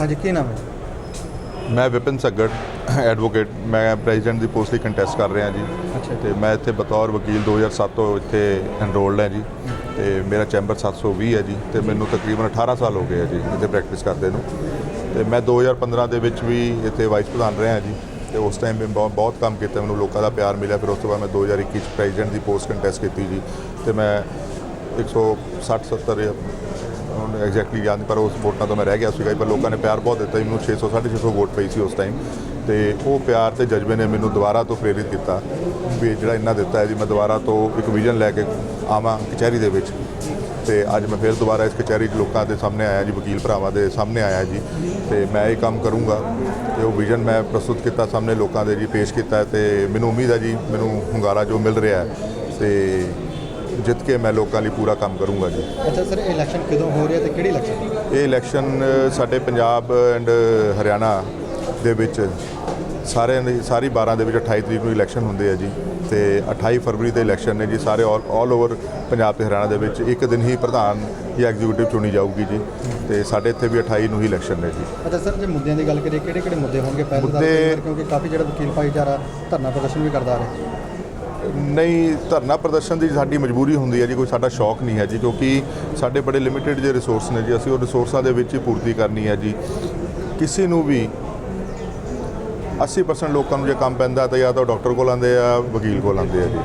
ਹਾਂਜੀ ਕੀ ਨਾਮ ਹੈ? ਮੈਂ ਵਿਪਨ ਸੱਗੜ ਐਡਵੋਕੇਟ। ਮੈਂ ਪ੍ਰੈਜ਼ੀਡੈਂਟ ਦੀ ਪੋਸਟ ਲਈ ਕੰਟੈਸਟ ਕਰ ਰਿਹਾ ਜੀ। ਅੱਛਾ। ਤੇ ਮੈਂ ਇੱਥੇ ਬਤੌਰ ਵਕੀਲ 2007 ਤੋਂ ਇੱਥੇ ਐਨਰੋਲਡ ਹਾਂ ਜੀ। ਤੇ ਮੇਰਾ ਚੈਂਬਰ 720 ਹੈ ਜੀ। ਤੇ ਮੈਨੂੰ ਤਕਰੀਬਨ 18 ਸਾਲ ਹੋ ਗਏ ਆ ਜੀ ਇੱਥੇ ਪ੍ਰੈਕਟਿਸ ਕਰਦੇ ਨੂੰ। ਤੇ ਮੈਂ 2015 ਦੇ ਵਿੱਚ ਵੀ ਇੱਥੇ ਵਾਈਸ ਪ੍ਰਧਾਨ ਰਿਹਾ ਜੀ। ਤੇ ਉਸ ਟਾਈਮ ਵੀ ਬਹੁਤ ਬਹੁਤ ਕੰਮ ਕੀਤਾ ਮੈਨੂੰ ਲੋਕਾਂ ਦਾ ਪਿਆਰ ਮਿਲਿਆ। ਫਿਰ ਉਸ ਤੋਂ ਬਾਅਦ ਮੈਂ 2021 ਚ ਪ੍ਰੈਜ਼ੀਡੈਂਟ ਦੀ ਪੋਸਟ ਕੰਟੈਸਟ ਕੀਤੀ ਜੀ। ਤੇ ਮੈਂ 160 70 ਹੁਣ ਐਗਜ਼ੈਕਟਲੀ ਯਾਦ ਨਹੀਂ ਪਰ ਉਸ ਵੋਟਾਂ ਤੋਂ ਮੈਂ ਰਹਿ ਗਿਆ ਸੀਗਾ ਜੀ, ਪਰ ਲੋਕਾਂ ਨੇ ਪਿਆਰ ਬਹੁਤ ਦਿੱਤਾ ਜੀ, ਮੈਨੂੰ 600 650 ਵੋਟ ਪਈ ਸੀ ਉਸ ਟਾਈਮ ਤੇ ਉਹ ਪਿਆਰ ਤੇ ਜਜ਼ਬੇ ਨੇ ਮੈਨੂੰ ਦੁਬਾਰਾ ਤੋਂ ਪ੍ਰੇਰਿਤ ਕੀਤਾ ਵੀ ਜਿਹੜਾ ਇੰਨਾ ਦਿੱਤਾ ਹੈ ਜੀ ਮੈਂ ਦੁਬਾਰਾ ਤੋਂ ਇੱਕ ਵਿਜ਼ਨ ਲੈ ਕੇ ਆਵਾਂ ਕਚਹਿਰੀ ਦੇ ਵਿੱਚ। ਤੇ ਅੱਜ ਮੈਂ ਫਿਰ ਦੁਬਾਰਾ ਇਸ ਕਚਹਿਰੀ 'ਚ ਲੋਕਾਂ ਦੇ ਸਾਹਮਣੇ ਆਇਆ ਜੀ ਵਕੀਲ ਭਰਾਵਾਂ ਦੇ ਸਾਹਮਣੇ ਆਇਆ ਜੀ। ਤੇ ਮੈਂ ਇਹ ਕੰਮ ਕਰੂੰਗਾ ਤੇ ਉਹ ਵਿਜ਼ਨ ਮੈਂ ਪ੍ਰਸਤੁਤ ਕੀਤਾ ਸਾਹਮਣੇ ਲੋਕਾਂ ਦੇ ਜੀ ਪੇਸ਼ ਕੀਤਾ ਹੈ ਤੇ ਮੈਨੂੰ ਉਮੀਦ ਹੈ ਜੀ ਮੈਨੂੰ ਹੁੰਗਾਰਾ ਜੋ ਮਿਲ ਰਿਹਾ ਹੈ ਤੇ ਜਿੱਤ ਕੇ ਮੈਂ ਲੋਕਾਂ ਲਈ ਪੂਰਾ ਕੰਮ ਕਰੂੰਗਾ ਜੀ। ਅੱਛਾ ਸਰ ਇਹ ਇਲੈਕਸ਼ਨ ਕਦੋਂ ਹੋ ਰਿਹਾ ਤੇ ਕਿਹੜੀ ਇਲੈਕਸ਼ਨ ਇਹ ਇਲੈਕਸ਼ਨ ਸਾਡੇ ਪੰਜਾਬ ਐਂਡ ਹਰਿਆਣਾ ਦੇ ਵਿੱਚ ਸਾਰੇ ਸਾਰੀ 12 ਦੇ ਵਿੱਚ 28 ਤਰੀਕ ਨੂੰ ਇਲੈਕਸ਼ਨ ਹੁੰਦੇ ਆ ਜੀ ਤੇ 28 ਫਰਵਰੀ ਦੇ ਇਲੈਕਸ਼ਨ ਨੇ ਜੀ ਸਾਰੇ ਆਲ ਆਲ ਓਵਰ ਪੰਜਾਬ ਤੇ ਹਰਿਆਣਾ ਦੇ ਵਿੱਚ ਇੱਕ ਦਿਨ ਹੀ ਪ੍ਰਧਾਨ ਜਾਂ ਐਗਜ਼ੀਕਿਊਟਿਵ ਚੁਣੀ ਜਾਊਗੀ ਜੀ ਤੇ ਸਾਡੇ ਇੱਥੇ ਵੀ 28 ਨੂੰ ਹੀ ਇਲੈਕਸ਼ਨ ਨੇ ਜੀ। ਅੱਛਾ ਸਰ ਜੇ ਮੁੱਦਿਆਂ ਦੀ ਗੱਲ ਕਰੀਏ ਕਿਹੜੇ ਕਿਹੜੇ ਮੁੱਦੇ ਹੋਣਗੇ? ਪਹਿਲੇ ਮੁੱਦੇ- ਕਿਉਂਕਿ ਕਾਫੀ ਜਿਹੜਾ ਵਕੀਲ ਭਾਈਚਾਰਾ ਧਰਨਾ ਪ੍ਰਦਰਸ਼ਨ ਵੀ ਕਰਦਾ ਰਿਹਾ। ਨਹੀਂ, ਧਰਨਾ ਪ੍ਰਦਰਸ਼ਨ ਦੀ ਸਾਡੀ ਮਜਬੂਰੀ ਹੁੰਦੀ ਹੈ ਜੀ, ਕੋਈ ਸਾਡਾ ਸ਼ੌਕ ਨਹੀਂ ਹੈ ਜੀ, ਕਿਉਂਕਿ ਸਾਡੇ ਬੜੇ ਲਿਮਿਟਿਡ ਜੇ ਰਿਸੋਰਸ ਨੇ ਜੀ, ਅਸੀਂ ਉਹ ਰਿਸੋਰਸਾਂ ਦੇ ਵਿੱਚ ਹੀ ਪੂਰਤੀ ਕਰਨੀ ਹੈ ਜੀ। ਕਿਸੇ ਨੂੰ ਵੀ 80% ਲੋਕਾਂ ਨੂੰ ਜੇ ਕੰਮ ਪੈਂਦਾ ਤਾਂ ਜਾਂ ਤਾਂ ਡਾਕਟਰ ਕੋਲ ਆਉਂਦੇ ਆ, ਵਕੀਲ ਕੋਲ ਆਉਂਦੇ ਆ ਜੀ।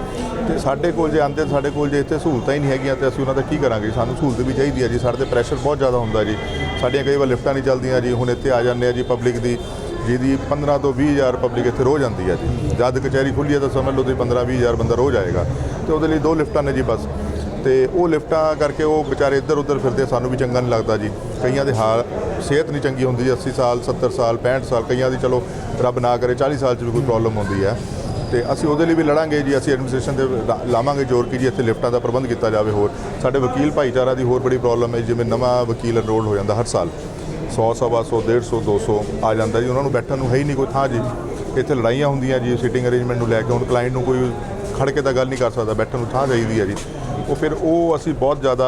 ਤੇ ਸਾਡੇ ਕੋਲ ਜੇ ਆਉਂਦੇ, ਸਾਡੇ ਕੋਲ ਜੇ ਇੱਥੇ ਸਹੂਲਤਾਂ ਹੀ ਨਹੀਂ ਹੈਗੀਆਂ ਤੇ ਅਸੀਂ ਉਹਨਾਂ ਦਾ ਕੀ ਕਰਾਂਗੇ? ਸਾਨੂੰ ਸਹੂਲਤ ਵੀ ਚਾਹੀਦੀ ਹੈ ਜੀ, ਸਾਡੇ ਤੇ ਪ੍ਰੈਸ਼ਰ ਬਹੁਤ ਜ਼ਿਆਦਾ ਹੁੰਦਾ ਜੀ। ਸਾਡੀਆਂ ਕਈ ਵਾਰ ਲਿਫਟਾਂ ਨਹੀਂ ਚੱਲਦੀਆਂ ਜੀ, ਹੁਣ ਇੱਥੇ ਆ ਜਾਂਦੇ ਆ ਜੀ ਪਬਲਿਕ ਦੀ। ਜਿਹਦੀ 15 ਤੋਂ 20 ਹਜ਼ਾਰ ਪਬਲਿਕ ਇੱਥੇ ਰੋਜ਼ ਆਉਂਦੀ ਹੈ ਜੀ। ਜਦ ਕਚਹਿਰੀ ਖੁੱਲੀ ਹੈ ਤਾਂ ਸਮਝ ਲਓ ਤੁਸੀਂ 15 20 ਹਜ਼ਾਰ ਬੰਦਾ ਰੋਜ਼ ਆਏਗਾ। ਤੇ ਉਹਦੇ ਲਈ ਦੋ ਲਿਫਟਾਂ ਨੇ ਜੀ ਬਸ। ਤੇ ਉਹ ਲਿਫਟਾਂ ਕਰਕੇ ਉਹ ਵਿਚਾਰੇ ਇੱਧਰ ਉੱਧਰ ਫਿਰਦੇ ਸਾਨੂੰ ਵੀ ਚੰਗਾ ਨਹੀਂ ਲੱਗਦਾ ਜੀ। ਕਈਆਂ ਦੇ ਹਾਲ, ਸਿਹਤ ਨਹੀਂ ਚੰਗੀ ਹੁੰਦੀ ਜੀ 80 ਸਾਲ 70 ਸਾਲ 65 ਸਾਲ, ਕਈਆਂ ਦੀ ਚਲੋ ਰੱਬ ਨਾ ਕਰੇ 40 ਸਾਲ 'ਚ ਵੀ ਕੋਈ ਪ੍ਰੋਬਲਮ ਹੁੰਦੀ ਹੈ। ਤੇ ਅਸੀਂ ਉਹਦੇ ਲਈ ਵੀ ਲੜਾਂਗੇ ਜੀ, ਅਸੀਂ ਐਡਮਿਨਿਸਟ੍ਰੇਸ਼ਨ ਦੇ ਲਾ- ਲਾਵਾਂਗੇ ਜ਼ੋਰ ਕਿ ਜੀ ਇੱਥੇ ਲਿਫਟਾਂ ਦਾ ਪ੍ਰਬੰਧ ਕੀਤਾ ਜਾਵੇ ਹੋਰ। ਸਾਡੇ ਵਕੀਲ ਭਾਈਚਾਰਾ ਦੀ ਹੋਰ ਬੜੀ ਪ੍ਰੋਬਲਮ ਹੈ ਜਿਵੇਂ ਨਵਾਂ ਵਕੀਲ ਅਨਰੋਲ ਹੋ ਜਾਂਦਾ ਹਰ ਸਾਲ। 100 ਸਵਾ 100 150 200 ਆ ਜਾਂਦਾ ਜੀ। ਉਹਨਾਂ ਨੂੰ ਬੈਠਣ ਨੂੰ ਹੈ ਹੀ ਨਹੀਂ ਕੋਈ ਥਾਂ ਜੀ। ਇੱਥੇ ਲੜਾਈਆਂ ਹੁੰਦੀਆਂ ਜੀ ਸੀਟਿੰਗ ਅਰੇਂਜਮੈਂਟ ਨੂੰ ਲੈ ਕੇ। ਹੁਣ ਕਲਾਇੰਟ ਨੂੰ ਕੋਈ ਖੜ ਕੇ ਤਾਂ ਗੱਲ ਨਹੀਂ ਕਰ ਸਕਦਾ, ਬੈਠਣ ਨੂੰ ਥਾਂ ਚਾਹੀਦੀ ਹੈ ਜੀ। ਉਹ ਫਿਰ ਉਹ ਅਸੀਂ ਬਹੁਤ ਜ਼ਿਆਦਾ,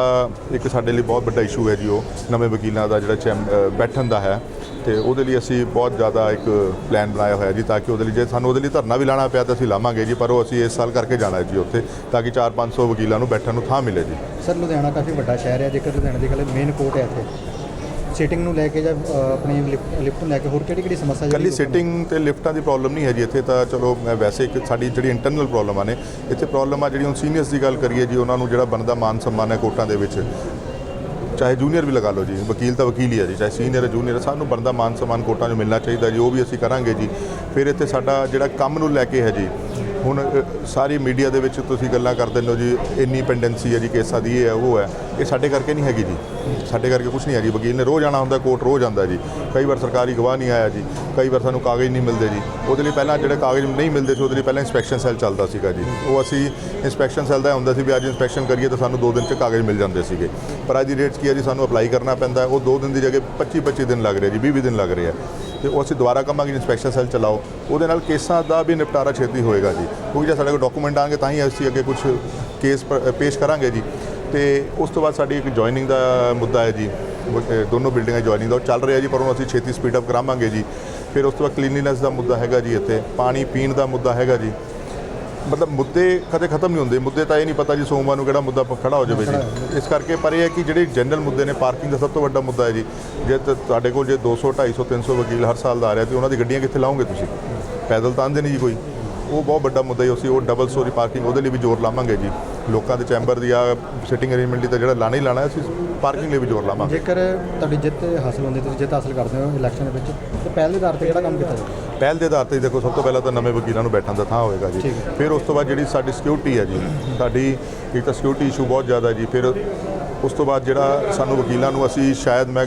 ਇੱਕ ਸਾਡੇ ਲਈ ਬਹੁਤ ਵੱਡਾ ਇਸ਼ੂ ਹੈ ਜੀ ਉਹ, ਨਵੇਂ ਵਕੀਲਾਂ ਦਾ ਜਿਹੜਾ ਚੈਮ ਬੈਠਣ ਦਾ ਹੈ। ਤੇ ਉਹਦੇ ਲਈ ਅਸੀਂ ਬਹੁਤ ਜ਼ਿਆਦਾ ਇੱਕ ਪਲਾਨ ਬਣਾਇਆ ਹੋਇਆ ਜੀ, ਤਾਂ ਕਿ ਉਹਦੇ ਲਈ ਜੇ ਸਾਨੂੰ ਉਹਦੇ ਲਈ ਧਰਨਾ ਵੀ ਲਾਣਾ ਪਿਆ ਤਾਂ ਅਸੀਂ ਲਾਵਾਂਗੇ ਜੀ, ਪਰ ਉਹ ਅਸੀਂ ਇਸ ਸਾਲ ਕਰਕੇ ਜਾਣਾ ਜੀ ਉੱਥੇ, ਤਾਂ ਕਿ 4-500 ਵਕੀਲਾਂ ਨੂੰ ਬੈਠਣ ਨੂੰ ਥਾਂ ਮਿਲੇ ਜੀ। ਸਰ, ਲੁਧਿਆਣਾ ਕਾਫੀ ਵੱਡਾ ਸ਼ਹਿਰ ਹੈ, ਜੇਕਰ ਲੁਧਿਆਣਾ ਦੀ ਗੱਲ ਮੇਨ ਕੋਰਟ ਹੈ ਇੱਥੇ। ਸੀਟਿੰਗ ਨੂੰ ਲੈ ਕੇ ਜਾਂ ਅ, ਆਪਣੀ ਲਿਫਟ ਲਿਫਟ ਨੂੰ ਲੈ ਕੇ ਹੋਰ ਕਿਹੜੀ ਕਿਹੜੀ ਸਮੱਸਿਆ ਕੱਲੀ ਜਿਹੜੀ ਲੋਕਾਂ ਨੂੰ- ਸਿਟਿੰਗ ਤੇ ਲਿਫਟਾਂ ਦੀ ਪ੍ਰੋਬਲਮ ਨਹੀਂ ਹੈ ਜੀ ਇੱਥੇ ਤਾਂ ਚਲੋ ਮੈਂ ਵੈਸੇ ਇੱਕ ਸਾਡੀ ਜਿਹੜੀ ਇੰਟਰਨਲ ਪ੍ਰੋਬਲਮਾਂ ਨੇ ਇੱਥੇ ਪ੍ਰੋਬਲਮ ਆ ਜਿਹੜੀ ਹੁਣ ਸੀਨੀਅਰਸ ਦੀ ਗੱਲ ਕਰੀਏ ਜੀ ਉਹਨਾਂ ਨੂੰ ਜਿਹੜਾ ਬਣਦਾ ਮਾਨ ਸਨਮਾਨ ਹੈ ਕੋਰਟਾਂ ਦੇ ਵਿੱਚ ਚਾਹੇ ਜੂਨੀਅਰ ਵੀ ਲਗਾ ਲਓ ਜੀ ਵਕੀਲ ਤਾਂ ਵਕੀਲ ਹੀ ਹੈ ਜੀ ਚਾਹੇ ਸੀਨੀਅਰ ਹੈ ਜੂਨੀਅਰ ਹੈ ਸਾਨੂੰ ਬਣਦਾ ਮਾਨ ਸਨਮਾਨ ਕੋਰਟਾਂ 'ਚ ਮਿਲਣਾ ਚਾਹੀਦਾ ਜੀ ਉਹ ਵੀ ਅਸੀਂ ਕਰਾਂਗੇ ਜੀ। ਫਿਰ ਇੱਥੇ ਸਾਡਾ ਜਿਹੜਾ ਕੰਮ ਨੂੰ ਲੈ ਕੇ ਹੈ ਜੀ ਹੁਣ ਸਾਰੀ ਮੀਡੀਆ ਦੇ ਵਿੱਚ ਤੁਸੀਂ ਗੱਲਾਂ ਕਰਦੇ ਹੋ ਜੀ, ਇੰਨੀ ਪੈਂਡੈਂਸੀ ਹੈ ਜੀ, ਕੇਸਾਂ ਦੀ, ਇਹ ਹੈ, ਉਹ ਹੈ। ਇਹ ਸਾਡੇ ਕਰਕੇ ਨਹੀਂ ਹੈਗੀ ਜੀ। ਸਾਡੇ ਕਰਕੇ ਕੁਝ ਨਹੀਂ ਹੈ ਜੀ। ਵਕੀਲ ਨੇ ਰੋਜ਼ ਆਣਾ ਹੁੰਦਾ, ਕੋਰਟ ਰੋਜ਼ ਆਉਂਦਾ ਜੀ। ਕਈ ਵਾਰ ਸਰਕਾਰੀ ਗਵਾਹ ਨਹੀਂ ਆਇਆ ਜੀ। ਕਈ ਵਾਰ ਸਾਨੂੰ ਕਾਗਜ਼ ਨਹੀਂ ਮਿਲਦੇ ਜੀ। ਉਹਦੇ ਲਈ ਪਹਿਲਾਂ ਜਿਹੜੇ ਕਾਗਜ਼ ਨਹੀਂ ਮਿਲਦੇ ਸੀ, ਉਹਦੇ ਲਈ ਪਹਿਲਾਂ ਇੰਸਪੈਕਸ਼ਨ ਸੈੱਲ ਚੱਲਦਾ ਸੀਗਾ ਜੀ। ਉਹ ਅਸੀਂ ਇੰਸਪੈਕਸ਼ਨ ਸੈੱਲ ਦਾ ਹੁੰਦਾ ਸੀ ਵੀ ਅੱਜ ਇੰਸਪੈਕਸ਼ਨ ਕਰੀਏ ਤਾਂ ਸਾਨੂੰ 2 ਦਿਨ 'ਚ ਕਾਗਜ਼ ਮਿਲ ਜਾਂਦੇ ਸੀਗੇ। ਪਰ ਅੱਜ ਦੀ ਡੇਟ 'ਚ ਕੀ ਹੈ ਜੀ, ਸਾਨੂੰ ਅਪਲਾਈ ਕਰਨਾ ਪੈਂਦਾ ਉਹ 2 ਦਿਨ ਦੀ ਜਗ੍ਹਾ 25 25 ਦਿਨ ਲੱਗ ਰਹੇ ਜੀ 20 20 ਦਿਨ ਲੱਗ ਰਹੇ ਆ। ਤੇ ਉਹ ਅਸੀਂ ਦੁਬਾਰਾ ਕਹਾਂਗੇ ਇੰਸਪੈਕਸ਼ਨ ਸੈੱਲ ਚਲਾਓ। ਉਹਦੇ ਨਾਲ ਕੇਸਾਂ ਦਾ ਵੀ ਨਿਪਟਾਰਾ ਛੇਤੀ ਹੋਏਗਾ ਜੀ। ਕਿਉਂਕਿ ਜੇ ਸਾਡੇ ਕੋਲ ਡਾਕੂਮੈਂਟ ਆਣਗੇ ਤਾਂ ਹੀ ਅਸੀਂ ਅੱਗੇ ਕੁਝ ਕੇਸ ਪ- ਪੇਸ਼ ਕਰਾਂਗੇ ਜੀ। ਤੇ ਉਸ ਤੋਂ ਬਾਅਦ ਸਾਡੀ ਇੱਕ ਜੁਆਇਨਿੰਗ ਦਾ ਮੁੱਦਾ ਹੈ ਜੀ। ਵ- ਅ, ਦੋਨੋਂ ਬਿਲਡਿੰਗਾਂ ਜੁਆਇਨਿੰਗ ਦਾ। ਉਹ ਚੱਲ ਰਿਹਾ ਜੀ ਪਰ ਉਹਨੂੰ ਅਸੀਂ ਛੇਤੀ ਸਪੀਡ ਅਪ ਕਰਾਵਾਂਗੇ ਜੀ। ਫਿਰ ਉਸ ਤੋਂ ਬਾਅਦ ਕਲੀਨਲੀਨੈਸ ਦਾ ਮੁੱਦਾ ਹੈਗਾ ਜੀ ਇੱਥੇ। ਪਾਣੀ ਪੀਣ ਦਾ ਮੁੱਦਾ ਹੈਗਾ ਜੀ। ਮਤਲਬ ਮੁੱਦੇ ਕਦੇ ਖਤਮ ਨਹੀਂ ਹੁੰਦੇ। ਮੁੱਦੇ ਤਾਂ ਇਹ ਨਹੀਂ ਪਤਾ ਜੀ ਸੋਮਵਾਰ ਨੂੰ ਕਿਹੜਾ ਮੁੱਦਾ ਖੜਾ ਹੋ ਜਾਵੇ ਜੀ। ਇਸ ਕਰਕੇ ਪਰ ਇਹ ਹੈ ਕਿ ਜਿਹੜੇ ਜਨਰਲ ਮੁੱਦੇ ਨੇ ਪਾਰਕਿੰਗ ਦਾ ਸਭ ਤੋਂ ਵੱਡਾ ਮੁੱਦਾ ਹੈ ਜੀ। ਜੇ ਤੁਹਾਡੇ ਕੋਲ ਜੇ 200 250 300 ਵਕੀਲ ਹਰ ਸਾਲ ਦਾ ਆ ਰਿਹਾ ਤੇ ਉਹਨਾਂ ਦੀ ਗੱਡੀਆਂ ਕਿੱਥੇ ਲਾਓਗੇ ਤੁਸੀਂ? ਪੈਦਲ ਤਾਂ ਆਉਂਦੇ ਨਹੀਂ ਜੀ ਕੋਈ। ਉਹ ਬਹੁਤ ਵੱਡਾ ਮੁੱਦਾ ਹੈ ਅਸੀਂ ਉਹ ਡਬਲ ਸਟੋਰੀ ਪਾਰਕਿੰਗ ਉਹਦੇ ਲਈ ਵੀ ਜ਼ੋਰ ਲਾਵਾਂਗੇ ਜੀ। ਲੋਕਾਂ ਦੇ ਚੈਂਬਰ ਦੀ ਆ ਸਿਟਿੰਗ ਅਰੇਂਜਮੈਂਟ ਲਈ ਤਾਂ ਜਿਹੜਾ ਲਾਣਾ ਹੀ ਲਾਣਾ ਹੈ, ਅਸੀਂ ਪਾਰਕਿੰਗ ਲਈ ਵੀ ਜ਼ੋਰ ਲਾਵਾਂਗੇ। ਜੇਕਰ ਤੁਹਾਡੀ ਜਿੱਤ ਹਾਸਲ ਹੁੰਦੀ ਤੁਸੀਂ ਜਿੱਤ ਹਾਸਲ ਕਰਦੇ ਹੋ ਇਲੈਕਸ਼ਨ ਦੇ ਵਿੱਚ ਤੇ ਪਹਿਲੇ ਆਧਾਰ ਤੇ ਕਿਹੜਾ ਕੰਮ ਕੀਤਾ ਜਾਵੇ ਪਹਿਲ ਦੇ ਆਧਾਰ ਤੇ ਦੇਖੋ ਸਭ ਤੋਂ ਪਹਿਲਾਂ ਤਾਂ ਨਵੇਂ ਵਕੀਲਾਂ ਨੂੰ ਬੈਠਣ ਦਾ ਥਾਂ ਹੋਏਗਾ ਜੀ। ਫਿਰ ਉਸ ਤੋਂ ਬਾਅਦ ਜਿਹੜੀ ਸਾਡੀ ਸਿਕਿਉਰਿਟੀ ਹੈ ਜੀ ਸਾਡੀ ਇੱਕ ਤਾਂ ਸਿਕਿਉਰਿਟੀ ਇਸ਼ੂ ਬਹੁਤ ਜ਼ਿਆਦਾ ਜੀ ਫਿਰ ਉਸ ਤੋਂ ਬਾਅਦ ਜਿਹੜਾ ਸਾਨੂੰ ਵਕੀਲਾਂ ਨੂੰ ਅਸੀਂ ਸ਼ਾਇਦ ਮੈਂ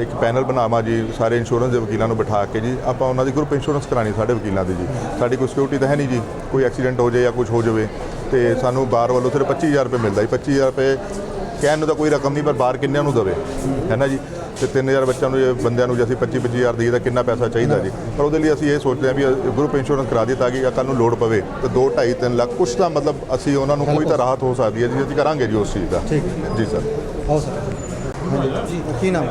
ਇੱਕ ਪੈਨਲ ਬਣਾਵਾਂ ਜੀ ਸਾਰੇ ਇੰਸ਼ੋਰੈਂਸ ਦੇ ਵਕੀਲਾਂ ਨੂੰ ਬਿਠਾ ਕੇ ਜੀ ਆਪਾਂ ਉਹਨਾਂ ਦੀ ਗਰੁੱਪ ਇੰਸ਼ੋਰੈਂਸ ਕਰਾਣੀ ਸਾਡੇ ਵਕੀਲਾਂ ਦੀ ਜੀ ਸਾਡੀ ਕੋਈ ਸਿਕਿਉਰਿਟੀ ਤਾਂ ਹੈ ਨਹੀਂ ਜੀ ਕੋਈ ਐਕਸੀਡੈਂਟ ਹੋ ਜਾਏ ਜਾਂ ਕੁਝ ਹੋ ਜਾਵੇ ਤੇ ਸਾਨੂੰ ਬਾਰ ਵੱਲੋਂ ਸਿਰਫ 25000 ਰੁਪਏ ਮਿਲਦਾ ਜੀ 25000 ਰੁਪਏ ਕਹਿਣ ਨੂੰ ਤਾਂ ਕੋਈ ਰਕਮ ਨਹੀਂ ਪਰ ਬਾਹਰ ਕਿੰਨਿਆਂ ਨੂੰ ਦਵੇ? ਹੈ ਨਾ ਜੀ? ਤੇ 3000 ਬੱਚਿਆਂ ਨੂੰ ਜੇ ਬੰਦਿਆਂ ਨੂੰ ਜੇ ਅਸੀਂ 25 25000 ਦਈਏ ਤਾਂ ਕਿੰਨਾ ਪੈਸਾ ਚਾਹੀਦਾ ਜੀ? ਪਰ ਉਹਦੇ ਲਈ ਅਸੀਂ ਇਹ ਸੋਚਦੇ ਹਾਂ ਵੀ ਗਰੁੱਪ ਇੰਸ਼ੋਰੈਂਸ ਕਰਾ ਦਈਏ ਤਾਂ ਕਿ ਕੱਲ੍ਹ ਨੂੰ ਲੋਡ ਪਵੇ। ਤੇ 2 2.5 3 ਲੱਖ ਕੁਛ ਤਾਂ ਮਤਲਬ ਅਸੀਂ ਉਹਨਾਂ ਨੂੰ ਕੋਈ ਤਾਂ ਰਾਹਤ ਹੋ ਸਕਦੀ ਹੈ ਜੀ ਅਸੀਂ ਕਰਾਂਗੇ ਜੀ ਉਸ ਚੀਜ਼ ਦਾ। ਠੀਕ ਹੈ। ਜੀ ਸਰ। ਆਓ ਸਰ। ਜੀ ਕੀ ਨਾਮ?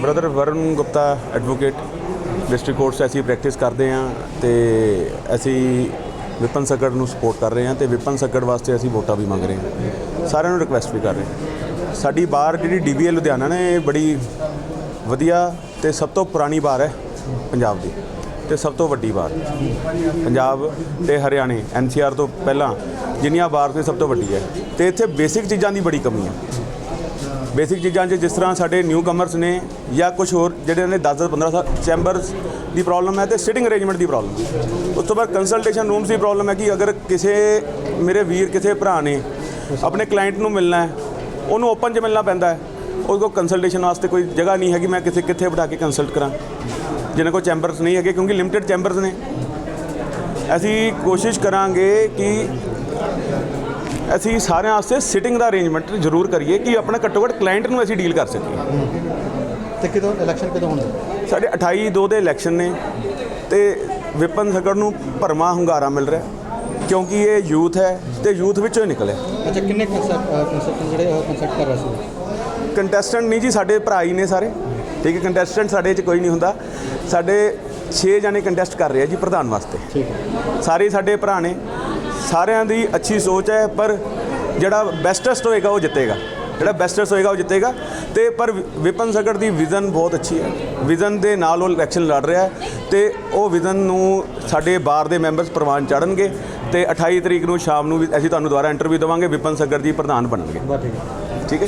Brother Varun Gupta advocate district court 'ਚ ਅਸੀਂ ਪ੍ਰੈਕਟਿਸ ਕਰਦੇ ਹਾਂ ਤੇ ਅਸੀਂ ਵਿਪਨ ਸੱਗੜ ਨੂੰ ਸਪੋਰਟ ਕਰ ਰਹੇ ਹਾਂ ਤੇ ਵਿਪਨ ਸੱਗੜ ਵਾਸਤੇ ਅਸੀਂ ਵੋਟਾਂ ਵੀ ਮੰਗ ਰਹੇ ਹਾਂ। ਸਾਰਿਆਂ ਨੂੰ ਰਿਕੁਐਸਟ ਵੀ ਕਰ ਰਹੇ ਹਾਂ। ਸਾਡੀ ਬਾਰ ਜਿਹੜੀ ਡੀਬੀਏ ਲੁਧਿਆਣਾ ਨੇ, ਇਹ ਬੜੀ ਵਧੀਆ ਤੇ ਸਭ ਤੋਂ ਪੁਰਾਣੀ ਬਾਰ ਹੈ ਪੰਜਾਬ ਦੀ ਤੇ ਸਭ ਤੋਂ ਵੱਡੀ ਬਾਰ। ਪੰਜਾਬ ਤੇ ਹਰਿਆਣੇ ਐਨਸੀਆਰ ਤੋਂ ਪਹਿਲਾਂ ਜਿੰਨੀਆਂ ਬਾਰ ਤੇ ਸਭ ਤੋਂ ਵੱਡੀ ਹੈ। ਤੇ ਇੱਥੇ ਬੇਸਿਕ ਚੀਜ਼ਾਂ ਦੀ ਬੜੀ ਕਮੀ ਹੈ। ਬੇਸਿਕ ਚੀਜ਼ਾਂ 'ਚ ਜਿਸ ਤਰ੍ਹਾਂ ਸਾਡੇ ਨਿਊ ਕਮਰਸ ਨੇ ਜਾਂ ਕੁਝ ਹੋਰ ਜਿਹੜੇ ਨੇ 10 10 15 ਚੈਂਬਰਸ ਦੀ ਪ੍ਰੋਬਲਮ ਹੈ ਤੇ ਸਿਟਿੰਗ ਅਰੇਂਜਮੈਂਟ ਦੀ ਪ੍ਰੋਬਲਮ ਉਸ ਤੋਂ ਬਾਅਦ ਕੰਸਲਟੇਸ਼ਨ ਰੂਮਸ ਦੀ ਪ੍ਰੋਬਲਮ ਹੈ ਕਿ ਅਗਰ ਕਿਸੇ ਮੇਰੇ ਵੀਰ, ਕਿਸੇ ਭਰਾ ਨੇ ਆਪਣੇ ਕਲਾਇੰਟ ਨੂੰ ਮਿਲਣਾ ਹੈ, ਉਹਨੂੰ ਓਪਨ 'ਚ ਮਿਲਣਾ ਪੈਂਦਾ ਹੈ, ਉਹਦੇ ਕੋਲ ਕੰਸਲਟੇਸ਼ਨ ਵਾਸਤੇ ਕੋਈ ਜਗ੍ਹਾ ਨਹੀਂ ਹੈਗੀ, ਮੈਂ ਕਿਸੇ ਕਿੱਥੇ ਬਿਠਾ ਕੇ ਕੰਸਲਟ ਕਰਾਂ। ਜਿਹਨਾਂ ਕੋਲ ਚੈਂਬਰਸ ਨਹੀਂ ਹੈਗੇ ਕਿਉਂਕਿ ਲਿਮਟਿਡ ਚੈਂਬਰਸ ਨੇ। ਅਸੀਂ ਕੋਸ਼ਿਸ਼ ਕਰਾਂਗੇ ਕਿ ਅਸੀਂ ਸਾਰਿਆਂ ਵਾਸਤੇ ਸਿਟਿੰਗ ਦਾ ਅਰੇਂਜਮੈਂਟ ਜ਼ਰੂਰ ਕਰੀਏ ਕਿ ਆਪਣਾ ਘੱਟੋ ਘੱਟ ਕਲਾਇੰਟ ਨੂੰ ਅਸੀਂ ਡੀਲ ਕਰ ਸਕੀਏ। ਤੇ ਕਦੋਂ ਇਲੈਕਸ਼ਨ ਕਦੋਂ ਹੋਣਾ ਸਾਡੇ 28 ਦੋ ਦੇ ਇਲੈਕਸ਼ਨ ਨੇ ਤੇ ਵਿਪਨ ਸਗੜ ਨੂੰ ਭਰਮਾ ਹੁੰਗਾਰਾ ਮਿਲ ਰਿਹਾ ਕਿਉਂਕਿ ਇਹ ਯੂਥ ਹੈ ਤੇ ਯੂਥ ਵਿੱਚੋਂ ਹੀ ਨਿਕਲਿਆ। ਅੱਛਾ ਕਿੰਨੇ ਕਨਸੈਪਟ ਜਿਹੜੇ ਕਨਸੈਪਟ ਕਰ ਰਹੇ ਸੀ? ਕੰਟੈਸਟੈਂਟ ਨਹੀਂ ਜੀ ਸਾਡੇ ਭਰਾ ਹੀ ਨੇ ਸਾਰੇ। ਠੀਕ ਹੈ ਕੰਟੈਸਟੈਂਟ ਸਾਡੇ 'ਚ ਕੋਈ ਨਹੀਂ ਹੁੰਦਾ। ਸਾਡੇ 6 ਜਣੇ ਕੰਟੈਸਟ ਕਰ ਰਹੇ ਆ ਜੀ ਪ੍ਰਧਾਨ ਵਾਸਤੇ। ਠੀਕ ਹੈ। ਸਾਰੇ ਸਾਡੇ ਭਰਾ ਨੇ। ਸਾਰਿਆਂ ਦੀ ਅੱਛੀ ਸੋਚ ਹੈ ਪਰ ਜਿਹੜਾ ਬੈਸਟੈਸਟ ਹੋਏਗਾ ਉਹ ਜਿੱਤੇਗਾ। ਜਿਹੜਾ ਬੈਸਟੈਸਟ ਹੋਏਗਾ ਉਹ ਜਿੱਤੇਗਾ। ਤੇ ਪਰ ਵਿਪਨ ਸਗੜ ਦੀ ਵਿਜ਼ਨ ਬਹੁਤ ਅੱਛੀ ਹੈ। ਵਿਜ਼ਨ ਦੇ ਨਾਲ ਉਹ ਇਲੈਕਸ਼ਨ ਲੜ ਰਿਹਾ ਹੈ ਤੇ ਉਹ ਵਿਜ਼ਨ ਨੂੰ ਸਾਡੇ ਬਾਰ ਦੇ ਮੈਂਬਰਸ ਪ੍ਰਵਾਨ ਚਾੜਨਗੇ ਤੇ 28 ਤਰੀਕ ਨੂੰ ਸ਼ਾਮ ਨੂੰ ਵੀ ਅਸੀਂ ਤੁਹਾਨੂੰ ਦੁਬਾਰਾ ਇੰਟਰਵਿਊ ਦੇਵਾਂਗੇ। ਵਿਪਨ ਸਗੜ ਜੀ ਪ੍ਰਧਾਨ ਬਣਨਗੇ। ਠੀਕ ਹੈ। ਠੀਕ ਹੈ